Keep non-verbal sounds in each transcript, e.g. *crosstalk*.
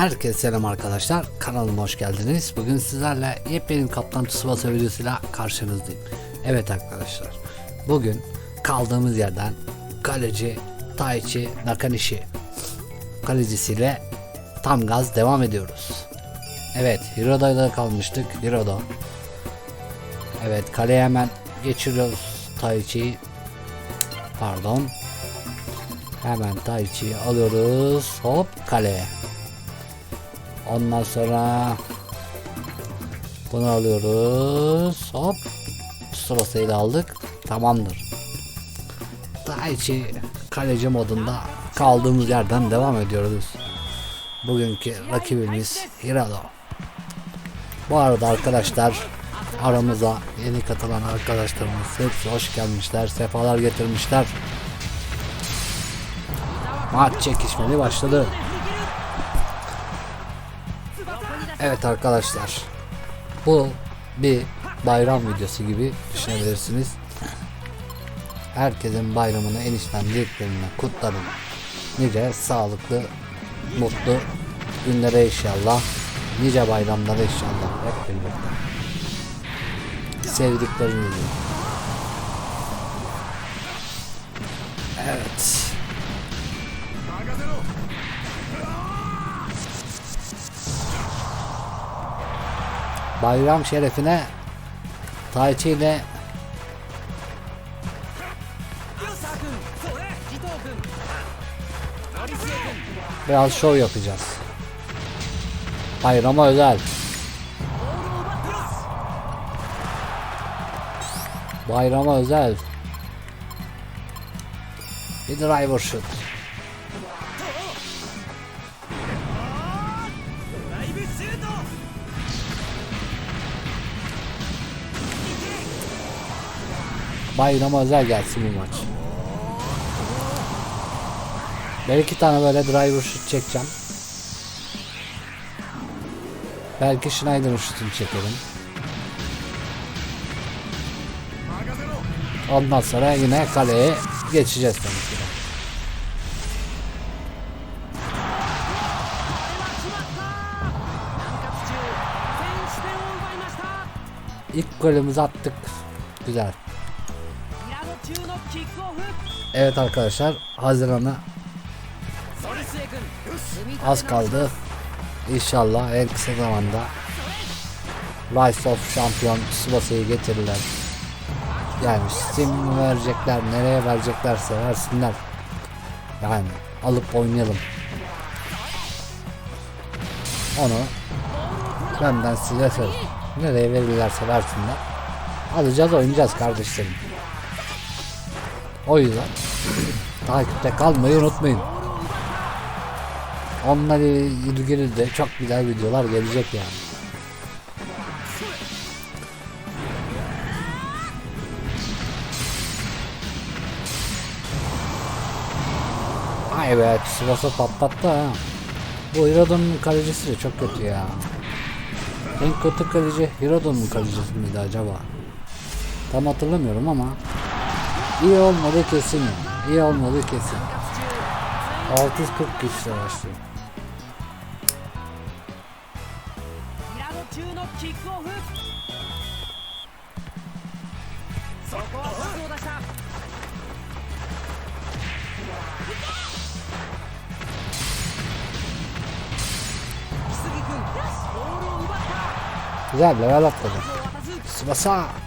Herkese selam arkadaşlar. Kanalıma hoş geldiniz. Bugün sizlerle yepyeni Kaptan Tsubasa videosuyla karşınızdayım. Evet arkadaşlar. Bugün kaldığımız yerden kaleci Taichi Nakanishi kalecisiyle tam gaz devam ediyoruz. Evet Hiroda'da kalmıştık. Hiroda. Evet kaleye hemen geçiriyoruz Taichi'yi. Pardon. Hemen Taichi'yi alıyoruz. Hop kaleye. Ondan sonra bunu alıyoruz. Hop. Da aldık. Tamamdır. Taichi kaleci modunda kaldığımız yerden devam ediyoruz. Bugünkü rakibimiz Hirado. Bu arada arkadaşlar aramıza yeni katılan arkadaşlarımız hepsi hoş gelmişler. Sefalar getirmişler. Maç çekişmeli başladı. Evet arkadaşlar. Bu bir bayram videosu gibi düşünebilirsiniz. Herkesin bayramını en içten dileklerimle kutlarım. Nice sağlıklı, mutlu günlere inşallah. Nice bayramlara inşallah hep birlikte. Sevdiklerinizle. Bayram şerefine Taichi ile biraz şov yapacağız. Bayrama özel. Bayrama özel. Bir driver shoot. Bayrama özel gelsin bu maç. Ben iki tane böyle driver shoot çekeceğim. Belki Schneider'ın şutunu çekelim. Ondan sonra yine kaleye geçeceğiz tabii ki. İlk golümüzü attık. Güzel. Evet arkadaşlar Haziran'a az kaldı. İnşallah en kısa zamanda Rise of Champion Tsubasa'yı getirirler. Yani Steam verecekler, nereye vereceklerse versinler. Yani alıp oynayalım. Onu benden size söz. Nereye verirlerse versinler. Alacağız oynayacağız kardeşlerim. O yüzden takipte kalmayı unutmayın. Onunla ilgili de çok güzel videolar gelecek yani. Ay be Tsubasa patlattı ha. Bu Hirodo'nun kalecisi de çok kötü ya. En kötü kaleci Hirodo'nun kalecisi miydi acaba? Tam hatırlamıyorum ama İyi olmadı kesin yani. İyi olmadı kesin. 640 güç savaşı. Güzel level atladım. Tsubasa.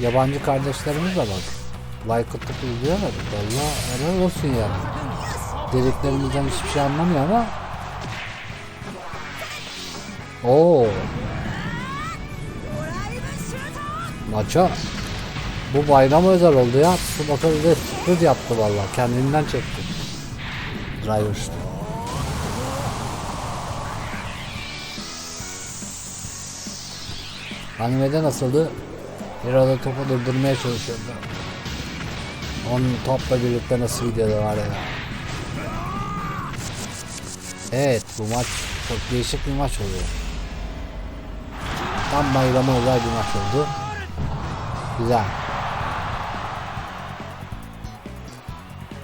Yabancı kardeşlerimiz de bak. Like atıp izliyorlar. Valla helal olsun yani. Dediklerimizden hiçbir şey anlamıyor ama. Oo. Maça. Bu bayram özel oldu ya. Tsubasa bir de sprint yaptı valla. Kendinden çekti. Driver işte. Animede nasıldı? Hiro'da topu durdurmaya çalışıyordu. Onun topla birlikte nasıl videoda var ya. Evet bu maç çok değişik bir maç oluyor. Tam bayrama özel bir maç oldu. Güzel.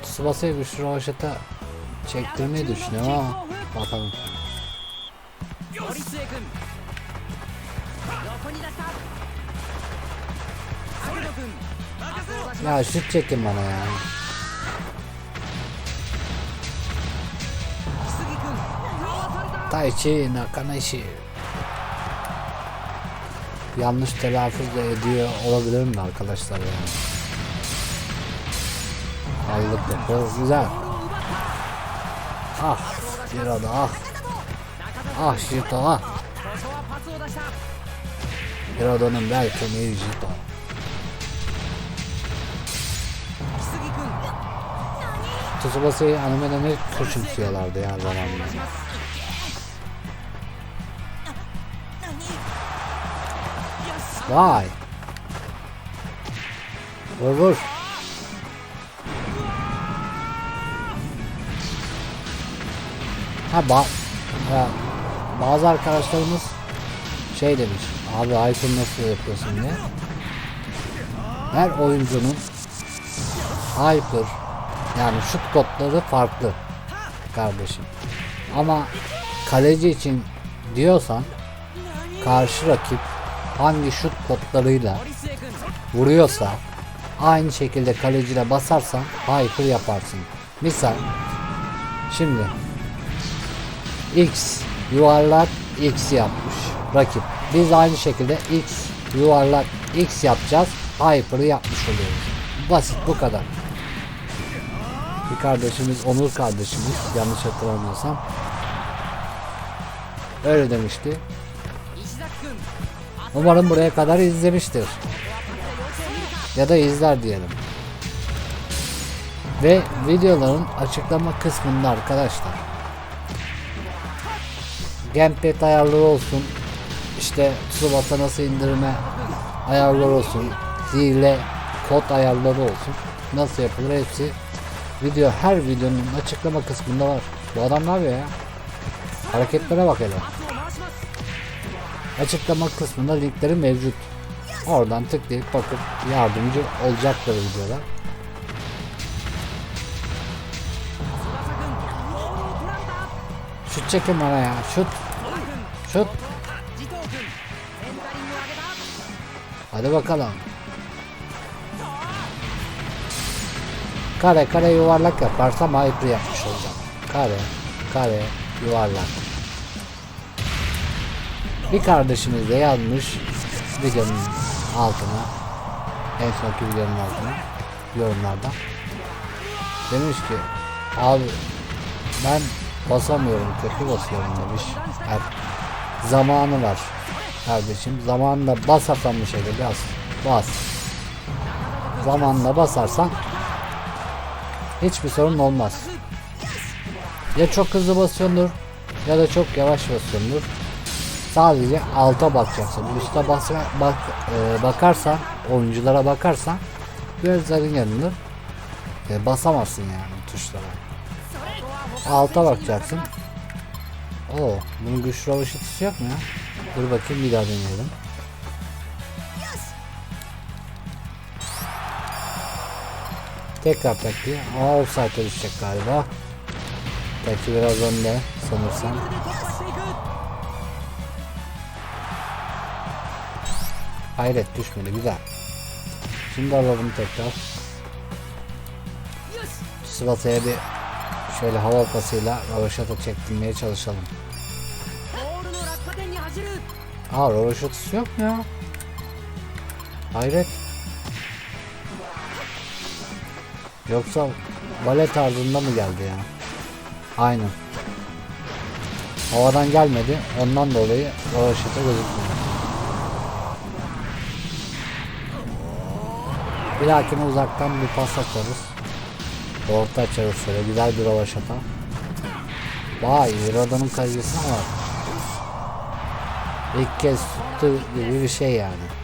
Tsubasa'ya bir şu rovaşata çektirmeyi düşünüyorum ama bakalım. Ya şut çekin bana ya. Taichi Nakanishi Yanlış telaffuz ediyor olabilir mi arkadaşlar yani? Aldık topu güzel. Ah bir adı ah. Ah Shito ah. Bir adanın belki mi Shito. Tsubasa'yı animede ne küçümsüyorlardı ya zamanında. Vay. Vur vur. Ha, ba ha, bazı arkadaşlarımız şey demiş. Abi Aykun nasıl yapıyorsun diye. Her oyuncunun hyper yani şut topları farklı kardeşim. Ama kaleci için diyorsan karşı rakip hangi şut kodlarıyla vuruyorsa aynı şekilde kaleciyle basarsan haykır yaparsın. Misal şimdi X yuvarlak X yapmış rakip. Biz aynı şekilde X yuvarlak X yapacağız. Hyper'ı yapmış oluyoruz. Basit bu kadar bir kardeşimiz Onur kardeşimiz yanlış hatırlamıyorsam öyle demişti. Umarım buraya kadar izlemiştir. Ya da izler diyelim. Ve videoların açıklama kısmında arkadaşlar. Gamepad ayarları olsun. İşte Tsubasa nasıl indirme ayarları olsun. Hile kod ayarları olsun. Nasıl yapılır hepsi Video her videonun açıklama kısmında var. Bu adam ne yapıyor ya? Hareketlere bak hele. Açıklama kısmında linkleri mevcut. Oradan tıklayıp bakıp yardımcı olacaktır videoda. Şut çekin bana ya. Şut. Şut. Hadi bakalım. Kare kare yuvarlak yaparsam hyper yapmış olacağım. Kare kare yuvarlak. Bir kardeşimiz de yazmış videonun altına en sonki videonun altına yorumlarda demiş ki abi ben basamıyorum kötü basıyorum demiş Er, zamanı var kardeşim zamanında basarsan bir şeyde biraz bas zamanında basarsan hiçbir sorun olmaz. Ya çok hızlı basıyordur ya da çok yavaş basıyordur. Sadece alta bakacaksın. Üste bas, bak, e, bakarsan oyunculara bakarsan gözlerin yanılır e, basamazsın yani tuşlara. Alta bakacaksın. Oo, bunun güç rövaşatısı yok mu ya? Dur bakayım bir daha deneyelim. Tekrar taktiği. Aa offside'a düşecek galiba. Taktiği biraz önde sanırsam. Hayret düşmedi güzel. Şimdi alalım tekrar. Sıvata'ya bir şöyle hava pasıyla Ravaşat'a çektirmeye çalışalım. Aa Ravaşat'ısı yok mu ya? Hayret. Yoksa vale tarzında mı geldi ya? Aynen. Havadan gelmedi. Ondan dolayı rövaşata gözükmüyor. Bir dahakine uzaktan bir pas atarız. Orta açarız şöyle güzel bir rövaşata. Vay Roda'nın mi var? İlk kez tuttu gibi bir şey yani.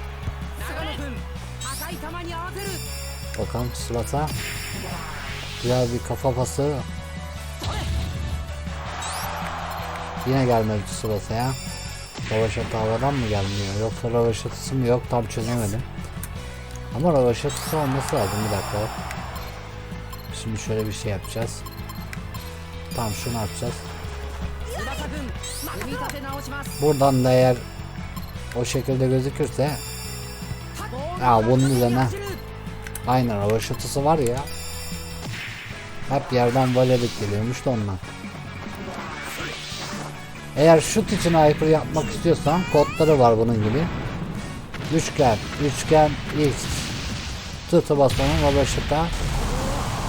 長野 Güzel bir kafa pası. Yine gelmedi sırası ya. Ravaşatı havadan mı gelmiyor? Yoksa ravaşatısı mı yok tam çözemedim. Ama ravaşatısı olması lazım bir dakika. Şimdi şöyle bir şey yapacağız. Tam şunu atacağız. Buradan da eğer o şekilde gözükürse ya bunun üzerine aynı ravaşatısı var ya hep yerden voledik geliyormuş da ondan. Eğer şut için aykırı yapmak istiyorsan kodları var bunun gibi. Üçgen, üçgen, x. Tırtı basmanın rövaşata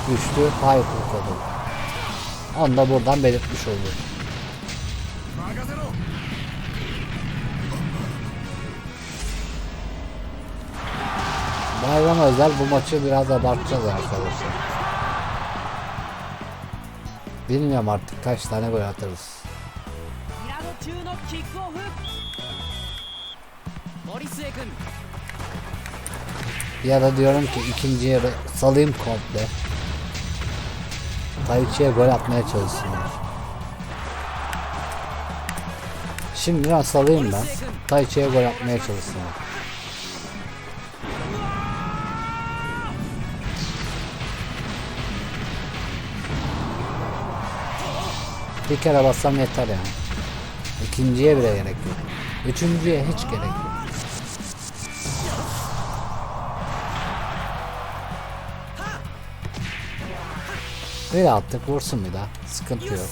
güçlü aykırı kodu. Onu da buradan belirtmiş oluyor. Bayram özel bu maçı biraz abartacağız arkadaşlar. Bilmiyorum artık kaç tane gol atarız. Ya da diyorum ki ikinci yarı salayım komple. Tayçi'ye gol atmaya çalışsınlar. Şimdi biraz salayım ben. Tayçi'ye gol atmaya çalışsınlar. Bir kere bassam yeter yani. İkinciye bile gerek yok. Üçüncüye hiç gerek yok. Böyle attık vursun bir daha. Sıkıntı yok.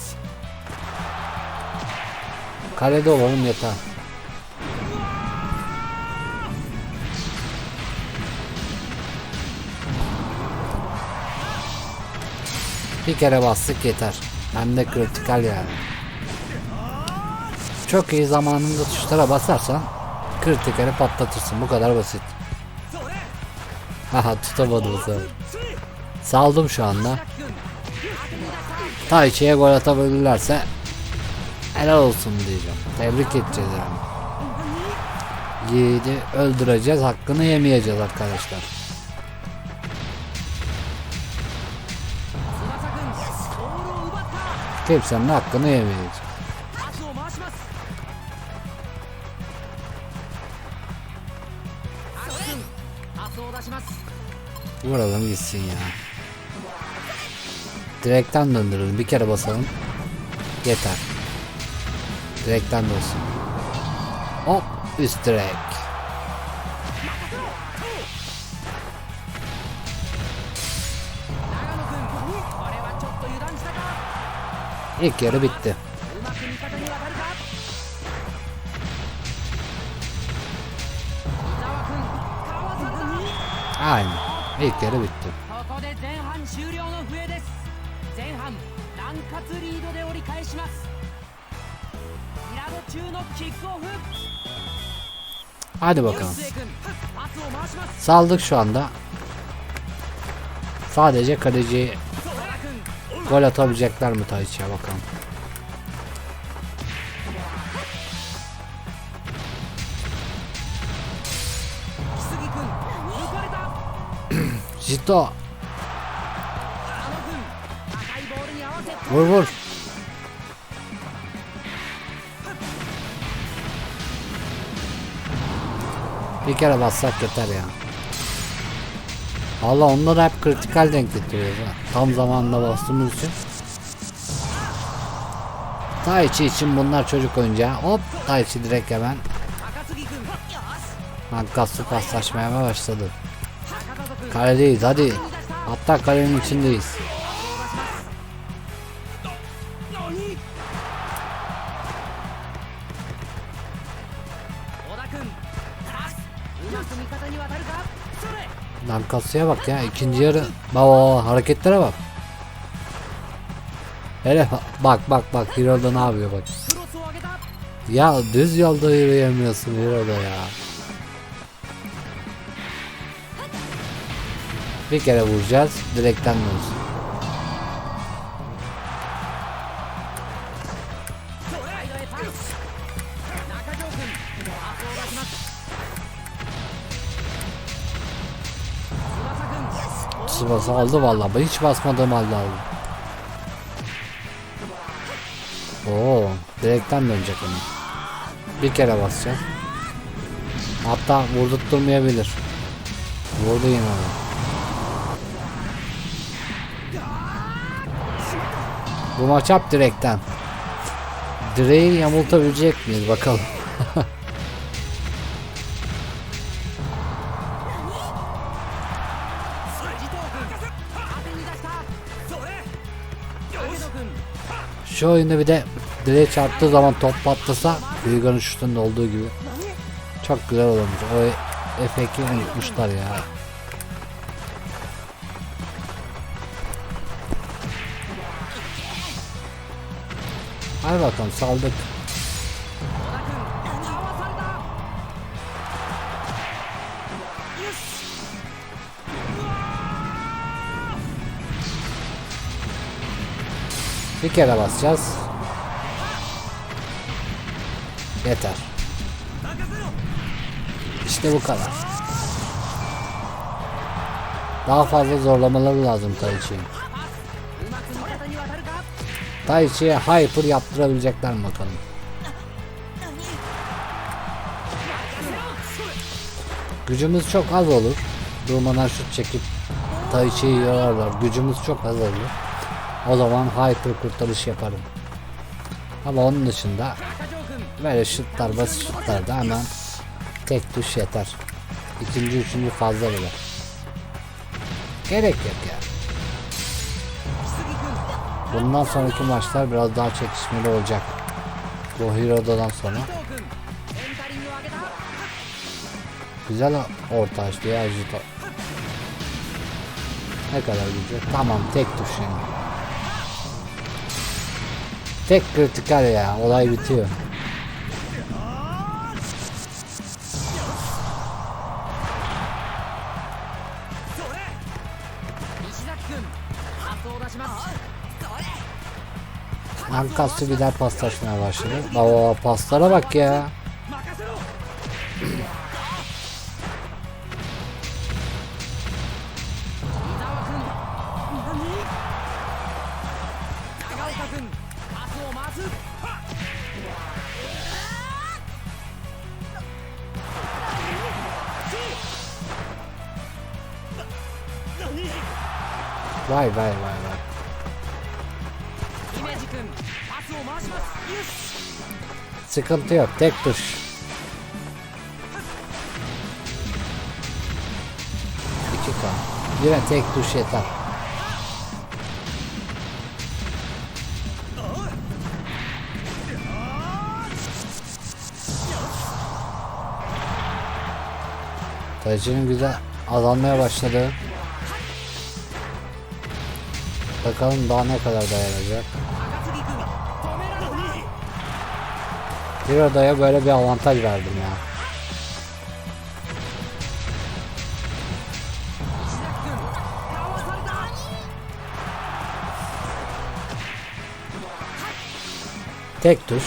Kalede olalım yeter. Bir kere bastık yeter. Hem de kritikal yani. Çok iyi zamanında tuşlara basarsan kritikali patlatırsın. Bu kadar basit. Haha tutamadım sen. Saldım şu anda. Taichi'ye gol atabilirlerse helal olsun diyeceğim. Tebrik edeceğiz yani. Yiğidi öldüreceğiz. Hakkını yemeyeceğiz arkadaşlar. Kimsenin hakkını yemeyiz. Vuralım gitsin ya. Direkten döndürelim. Bir kere basalım. Yeter. Direkten dönsün. Hop üst direk. İlk yarı bitti. Aynen. İlk yarı bitti. Hadi bakalım. Saldık şu anda. Sadece kaleci Gol atabilecekler mi Tayçi'ye bakalım. *clears throat* Jito. Vur vur. Bir kere bassak yeter ya. Valla onlar hep kritikal denk getiriyoruz. Tam zamanında bastığımız için. Taichi için bunlar çocuk oyuncağı. Hop Taichi direkt hemen. Nankatsu paslaşmaya başladı. Kaledeyiz hadi. Hatta kalenin içindeyiz. Narkasıya bak ya ikinci yarı. Bak hareketlere bak. Hele bak bak bak Hiro'da ne yapıyor bak. Ya düz yolda yürüyemiyorsun Hiro'da ya. Bir kere vuracağız direkten dönsün. 翼君 Tsubasa aldı vallahi. Ben hiç basmadığım halde aldı. Oo, direkten dönecek onu. Bir kere basacağız. Hatta vurdurtturmayabilir. Vurdu yine onu. Bu maç hep direkten. Direği yamultabilecek miyiz bakalım. *laughs* Şu oyunda bir de direğe çarptığı zaman top patlasa Hyuga'nın şutunda olduğu gibi çok güzel olurmuş. O efekti unutmuşlar ya. Hadi bakalım saldık. Bir kere basacağız. Yeter. İşte bu kadar. Daha fazla zorlamaları lazım Taichi'yi. Taichi'ye hyper yaptırabilecekler mi bakalım. Gücümüz çok az olur. Durmadan şut çekip Taichi'yi yorarlar. Gücümüz çok az olur. O zaman hyper kurtarış yaparım. Ama onun dışında böyle şutlar basit şutlar da hemen tek tuş yeter. İkinci üçüncü fazla bile. Gerek yok ya. Bundan sonraki maçlar biraz daha çekişmeli olacak. Bu Hiro'dan sonra. Güzel orta açtı ya Jito. Ne kadar güzel. Tamam tek tuş yani. Tek kritikal ya. Olay bitiyor. Nankatsu bir daha paslaşmaya başladı. Baba paslara bak ya. Sıkıntı yok tek tuş. İki kan. Yine tek tuş yeter. Tacının güzel azalmaya başladı. Bakalım daha ne kadar dayanacak. Hiroda'ya böyle bir avantaj verdim ya. Tek tuş.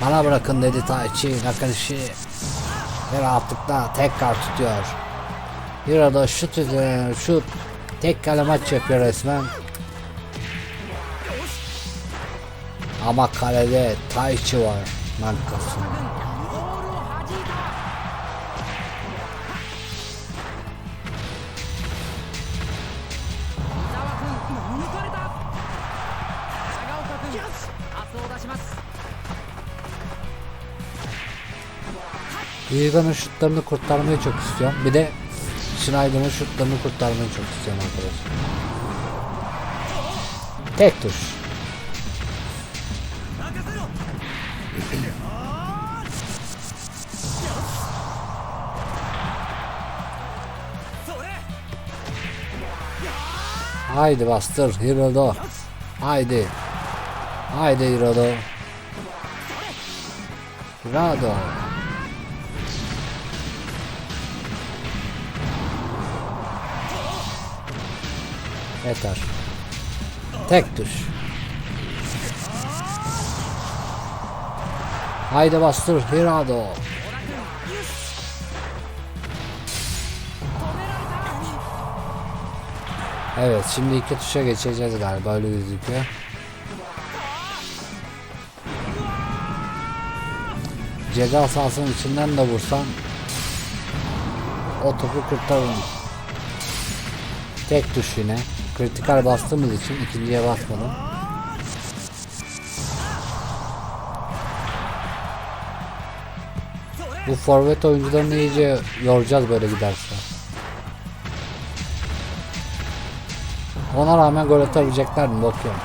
Bana bırakın dedi Taichi Nakashi ve rahatlıkla tekrar tutuyor. Bir arada şut üzerine şut. Tek kale maç yapıyor resmen. Ama kalede Taichi var markasında. Yuygan'ın şutlarını kurtarmayı çok istiyorum. Bir de Schneider'ın şutlarını kurtarmayı çok istiyorum arkadaşlar. Tek tuş. Haydi bastır Hirodo. Haydi. Haydi Hirodo. Hirodo. atar. Tek düş. Haydi bastır Hirado. Evet şimdi iki tuşa geçeceğiz galiba öyle gözüküyor. Ceza sahasının içinden de vursan o topu kurtarırım. Tek tuş yine. Kritikal bastığımız için ikinciye basmadım. Bu forvet oyuncularını iyice yoracağız böyle giderse. Ona rağmen gol atabilecekler mi bakıyorum.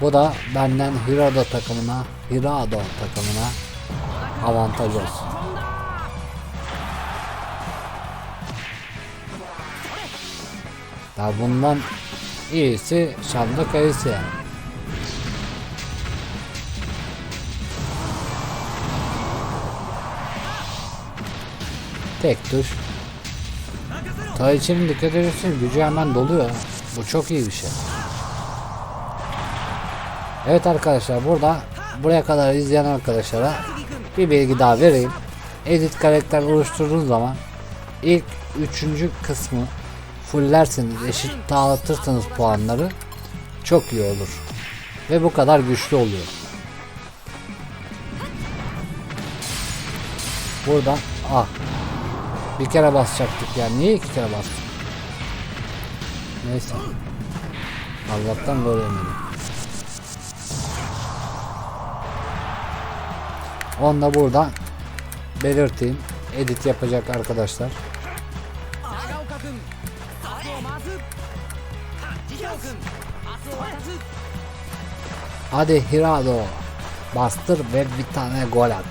Bu da benden Hirado takımına, Hirado takımına avantaj olsun. Ya bundan iyisi Şam'da kayısı yani. Tek tuş. Taichi'nin dikkat ediyorsun gücü hemen doluyor. Bu çok iyi bir şey. Evet arkadaşlar burada buraya kadar izleyen arkadaşlara bir bilgi daha vereyim. Edit karakter oluşturduğunuz zaman ilk üçüncü kısmı fullerseniz eşit dağıtırsanız puanları çok iyi olur. Ve bu kadar güçlü oluyor. Buradan ah bir kere basacaktık ya. Niye iki kere bastık? Neyse. Allah'tan böyle yemedim. Onu da buradan belirteyim. Edit yapacak arkadaşlar. Hadi Hirado. Bastır ve bir tane gol at.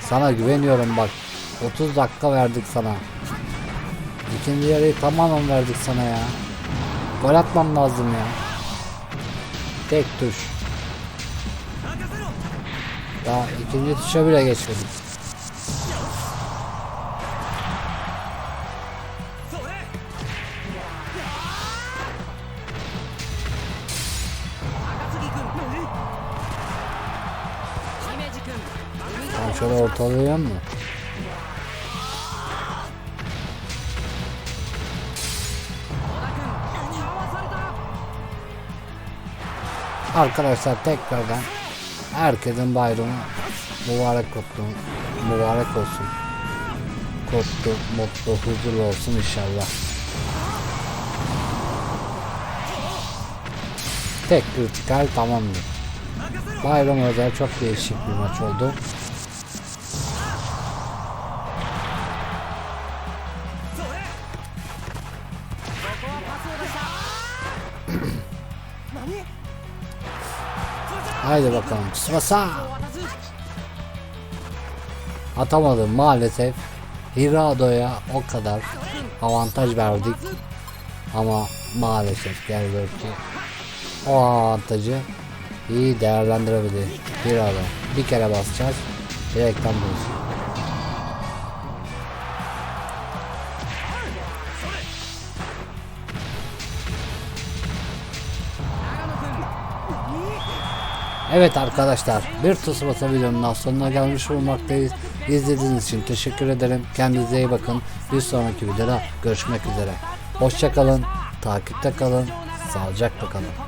Sana güveniyorum bak. 30 dakika verdik sana. İkinci yarıyı tamamen verdik sana ya. Gol atmam lazım ya. Tek tuş. Daha ikinci tuşa bile geçmedik. Şöyle ortalayan mı? Arkadaşlar tekrardan herkesin bayramı mübarek kutlu, mübarek olsun. Kutlu, mutlu, huzurlu olsun inşallah. Tek kritikal tamamdır. Bayram özel çok değişik bir maç oldu. Haydi bakalım. Tsubasa. Atamadım maalesef. Hirado'ya o kadar avantaj verdik. Ama maalesef gel gör ki o avantajı iyi değerlendirebilir Hirado. Bir kere basacağız. Direkten bulsun. Evet arkadaşlar bir Tsubasa videonun sonuna gelmiş bulunmaktayız. İzlediğiniz için teşekkür ederim. Kendinize iyi bakın. Bir sonraki videoda görüşmek üzere. Hoşçakalın, takipte kalın, sağlıcakla kalın.